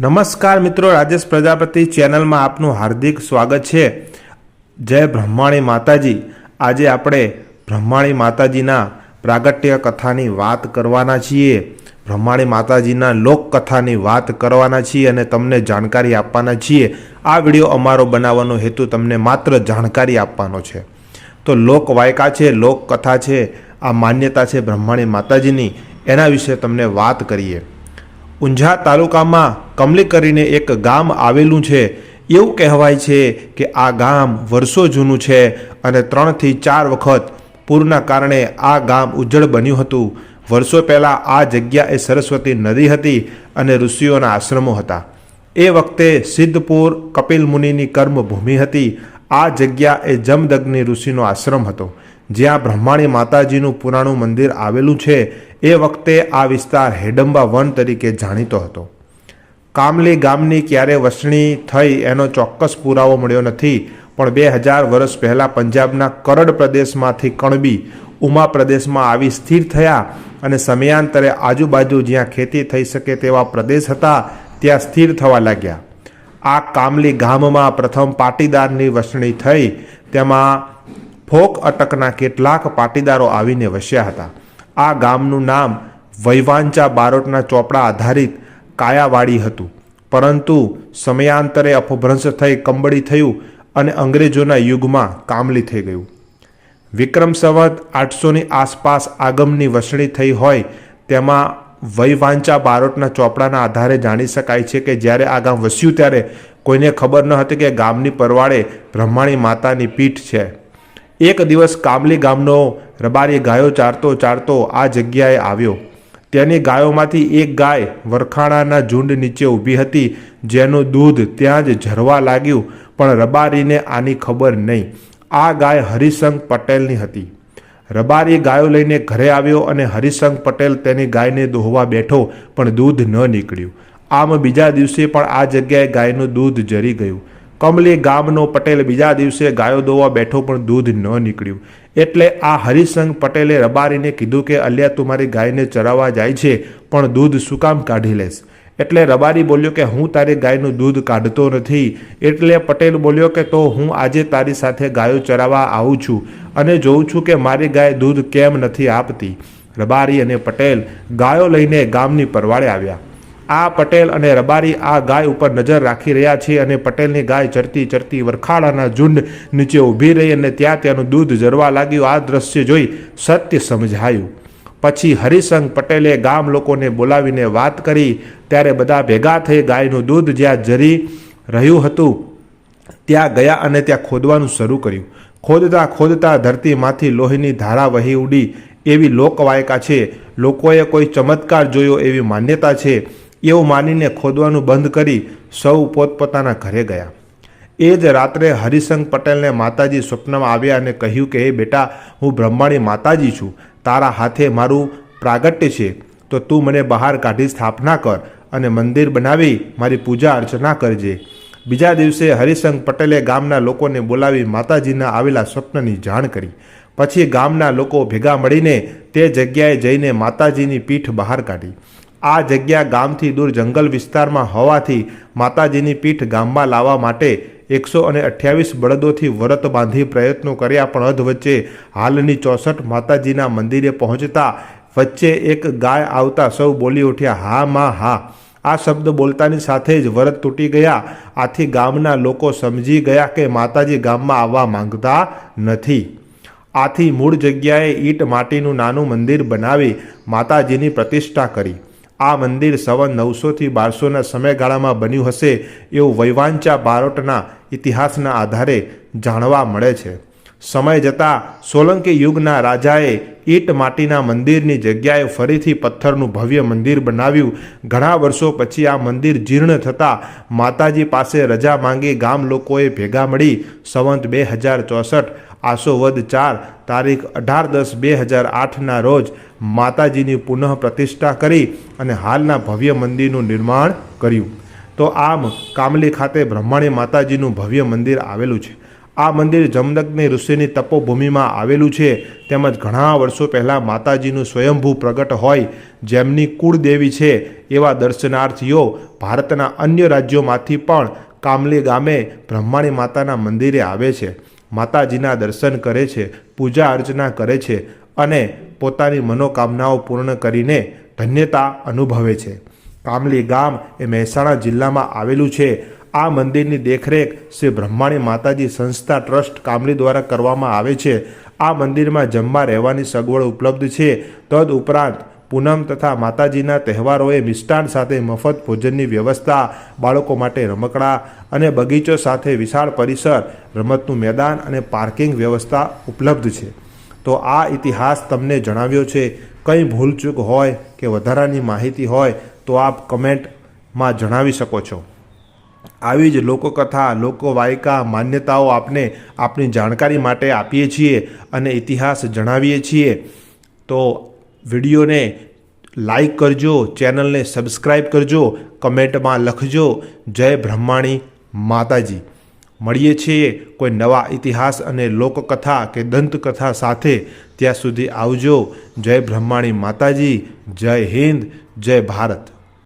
નમસ્કાર મિત્રો, રાજેશ પ્રજાપતિ ચેનલમાં આપનું હાર્દિક સ્વાગત છે. જય બ્રહ્માણી માતાજી. આજે આપણે બ્રહ્માણી માતાજીના પ્રાગટ્ય કથાની વાત કરવાના છીએ. બ્રહ્માણી માતાજીના લોકકથાની વાત કરવાના છીએ અને તમને જાણકારી આપવાના છીએ. આ વીડિયો અમારો બનાવવાનો હેતુ તમને માત્ર જાણકારી આપવાનો છે. તો લોકવાયકા છે લોકકથા છે, આ માન્યતા છે બ્રહ્માણી માતાજીની. એના વિશે તમને વાત કરીએ. ઊંઝા તાલુકામાં કમલી કરીને એક ગામ આવેલું છે. એવું કહેવાય છે કે આ ગામ વર્ષો જૂનું છે અને ત્રણથી ચાર વખત પૂરના કારણે આ ગામ ઉજ્જડ બન્યું હતું. વર્ષો પહેલાં આ જગ્યા એ સરસ્વતી નદી હતી અને ઋષિઓના આશ્રમો હતા. એ વખતે સિદ્ધપુર, કપિલ મુનિની કર્મભૂમિ હતી. આ જગ્યા એ જમદગ્નિ ઋષિનો આશ્રમ હતો. જ્યાં બ્રહ્માણી માતાજીનું પુરાણું મંદિર આવેલું છે એ વખતે આ વિસ્તાર હેડંબા વન તરીકે જાણીતો હતો. કામલી ગામની ક્યારે વસણી થઈ એનો ચોક્કસ પુરાવો મળ્યો નથી, પણ બે હજાર વર્ષ પહેલાં પંજાબના કરડ પ્રદેશમાંથી કણબી ઉમા પ્રદેશમાં આવી સ્થિર થયા અને સમયાંતરે આજુબાજુ જ્યાં ખેતી થઈ શકે તેવા પ્રદેશ હતા, ત્યાં સ્થિર થવા લાગ્યા. આ કામલી ગામમાં પ્રથમ પાટીદારની વસણી થઈ, તેમાં ફોક અટકના કેટલાક પાટીદારો આવીને વસ્યા હતા. આ ગામનું નામ વૈવાંચા બારોટના ચોપડા આધારિત કાયાવાડી હતું. પરંતુ સમયાંતરે અપભ્રંશ થઈ કંબળી થયું અને અંગ્રેજોના યુગમાં કામલી થઈ ગયું. વિક્રમ સંવત આઠસોની આસપાસ આગમની વસણી થઈ હોય તેમાં વૈવાંચા બારોટના ચોપડાના આધારે જાણી શકાય છે કે જ્યારે આ ગામ વસ્યું ત્યારે કોઈને ખબર ન હતી કે ગામની પરવાડે બ્રહ્માણી માતાની પીઠ છે. એક દિવસ કામલી ગામનો રબારી ગાયો ચારતો ચારતો આ જગ્યાએ આવ્યો. તેની ગાયોમાંથી એક ગાય વરખાણાના ઝુંડ નીચે ઊભી હતી, જેનું દૂધ ત્યાં જ ઝરવા લાગ્યું, પણ રબારીને આની ખબર નહીં. આ ગાય હરિશંખ પટેલની હતી. રબારી ગાયો લઈને ઘરે આવ્યો અને હરિશંખ પટેલ તેની ગાયને દોહવા બેઠો, પણ દૂધ ન નીકળ્યું. આમ બીજા દિવસે પણ આ જગ્યાએ ગાયનું દૂધ જરી ગયું. કમલી ગામનો પટેલ બીજા દિવસે ગાયો દોવા બેઠો પણ દૂધ ન નીકળ્યું. એટલે આ હરિસંગ પટેલે રબારીને કીધું કે, અલ્યા, તું મારી ગાયને ચરાવવા જાય છે, પણ દૂધ શું કામ કાઢી લેશ? એટલે રબારી બોલ્યો કે, હું તારી ગાયનું દૂધ કાઢતો નથી. એટલે પટેલ બોલ્યો કે, તો હું આજે તારી સાથે ગાયો ચરાવવા આવું છું અને જોઉં છું કે મારી ગાય દૂધ કેમ નથી આપતી. રબારી અને પટેલ ગાયો લઈને ગામની પરવાડે આવ્યા. આ પટેલ અને રબારી આ ગાય ઉપર નજર રાખી રહ્યા છે અને પટેલની ગાય ચરતી ચરતી વરખાડાના ઝુંડ નીચે ઊભી રહી અને ત્યાં તેનું દૂધ જરવા લાગ્યું. આ દ્રશ્ય જોઈ સત્ય સમજાયું. પછી હરિસંઘ પટેલે ગામ લોકોને બોલાવીને વાત કરી. ત્યારે બધા ભેગા થઈ ગાયનું દૂધ જ્યાં જરી રહ્યું હતું, ત્યાં ગયા અને ત્યાં ખોદવાનું શરૂ કર્યું. ખોદતા ખોદતા ધરતીમાંથી લોહીની ધારા વહી ઉડી. એવી લોકવાયકા છે. લોકોએ કોઈ ચમત્કાર જોયો એવી માન્યતા છે. એવું માનીને ખોદવાનું બંધ કરી સૌ પોતપોતાના ઘરે ગયા. એ જ રાત્રે હરિસંગ પટેલને માતાજી સ્વપ્નમાં આવ્યા અને કહ્યું કે, હે બેટા, હું બ્રહ્માણી માતાજી છું. તારા હાથે મારું પ્રાગટ્ય છે. તો તું મને બહાર કાઢી સ્થાપના કર અને મંદિર બનાવી મારી પૂજા અર્ચના કરજે. બીજા દિવસે હરિસંગ પટેલે ગામના લોકોને બોલાવી માતાજીના આવેલા સ્વપ્નની જાણ કરી. પછી ગામના લોકો ભેગા મળીને તે જગ્યાએ જઈને માતાજીની પીઠ બહાર કાઢી. આ જગ્યા ગામથી દૂર જંગલ વિસ્તારમાં હોવાથી માતાજીની પીઠ ગામમાં લાવવા માટે એકસો અને અઠ્યાવીસ બળદોથી વ્રત બાંધી પ્રયત્નો કર્યા, પણ અધ વચ્ચે હાલની ચોસઠ માતાજીના મંદિરે પહોંચતા વચ્ચે એક ગાય આવતા સૌ બોલી ઉઠ્યા, હા માં, હા. આ શબ્દ બોલતાની સાથે જ વરત તૂટી ગયા. આથી ગામના લોકો સમજી ગયા કે માતાજી ગામમાં આવવા માંગતા નથી. આથી મૂળ જગ્યાએ ઈંટ માટીનું નાનું મંદિર બનાવી માતાજીની પ્રતિષ્ઠા કરી. આ મંદિર સવન નવસોથી બારસોના સમયગાળામાં બન્યું હશે એવું વૈવાંચા બારોટના ઇતિહાસના આધારે જાણવા મળે છે. સમય જતાં સોલંકી યુગના રાજાએ ઈટ માટીના મંદિરની જગ્યાએ ફરીથી પથ્થરનું ભવ્ય મંદિર બનાવ્યું. ઘણા વર્ષો પછી આ મંદિર જીર્ણ થતાં માતાજી પાસે રજા માંગી ગામ લોકોએ ભેગા મળી, સંવંત બે હજાર ચોસઠ આસો વદ ચાર, તારીખ અઢાર દસ બે હજાર આઠના રોજ માતાજીની પુનઃ પ્રતિષ્ઠા કરી અને હાલના ભવ્ય મંદિરનું નિર્માણ કર્યું. તો આમ કામલી ખાતે બ્રહ્માણી માતાજીનું ભવ્ય મંદિર આવેલું છે. આ મંદિર જમદગ્નિ ઋષિની તપોભૂમિમાં આવેલું છે. તેમજ ઘણા વર્ષો પહેલાં માતાજીનું સ્વયંભૂ પ્રગટ હોય જેમની કુળદેવી છે એવા દર્શનાર્થીઓ ભારતના અન્ય રાજ્યોમાંથી પણ કામલી ગામે બ્રહ્માણી માતાના મંદિરે આવે છે. માતાજીના દર્શન કરે છે, પૂજા અર્ચના કરે છે અને પોતાની મનોકામનાઓ પૂર્ણ કરીને ધન્યતા અનુભવે છે. કામલી ગામ એ મહેસાણા જિલ્લામાં આવેલું છે. આ મંદિરની દેખરેખ શ્રી બ્રહ્માણી માતાજી સંસ્થા ટ્રસ્ટ કામલી દ્વારા કરવામાં આવે છે. આ મંદિરમાં જમવા રહેવાની સગવડ ઉપલબ્ધ છે. તદ ઉપરાંત પૂનમ તથા માતાજીના તહેવારોએ મિષ્ટાન સાથે મફત ભોજનની વ્યવસ્થા બાળકો માટે રમકડા અને બગીચો સાથે વિશાળ પરિસર, રમતનું મેદાન અને પાર્કિંગ વ્યવસ્થા ઉપલબ્ધ છે. તો આ ઇતિહાસ તમને જણાવ્યો છે. કંઈ ભૂલચૂક હોય કે વધારાની માહિતી હોય તો આપ કમેન્ટમાં જણાવી શકો છો. આવી જ લોકકથા, લોકવાયકા, માન્યતાઓ આપને આપની જાણકારી માટે આપીએ છીએ અને ઇતિહાસ જણાવીએ છીએ. તો વિડીયોને લાઈક કરજો, ચેનલને સબસ્ક્રાઈબ કરજો, કમેન્ટમાં લખજો. જય બ્રહ્માણી માતાજી. મળીએ છીએ કોઈ નવા ઇતિહાસ અને લોકકથા કે દંતકથા સાથે. ત્યાં સુધી આવજો. જય બ્રહ્માણી માતાજી. જય હિન્દ. જય ભારત.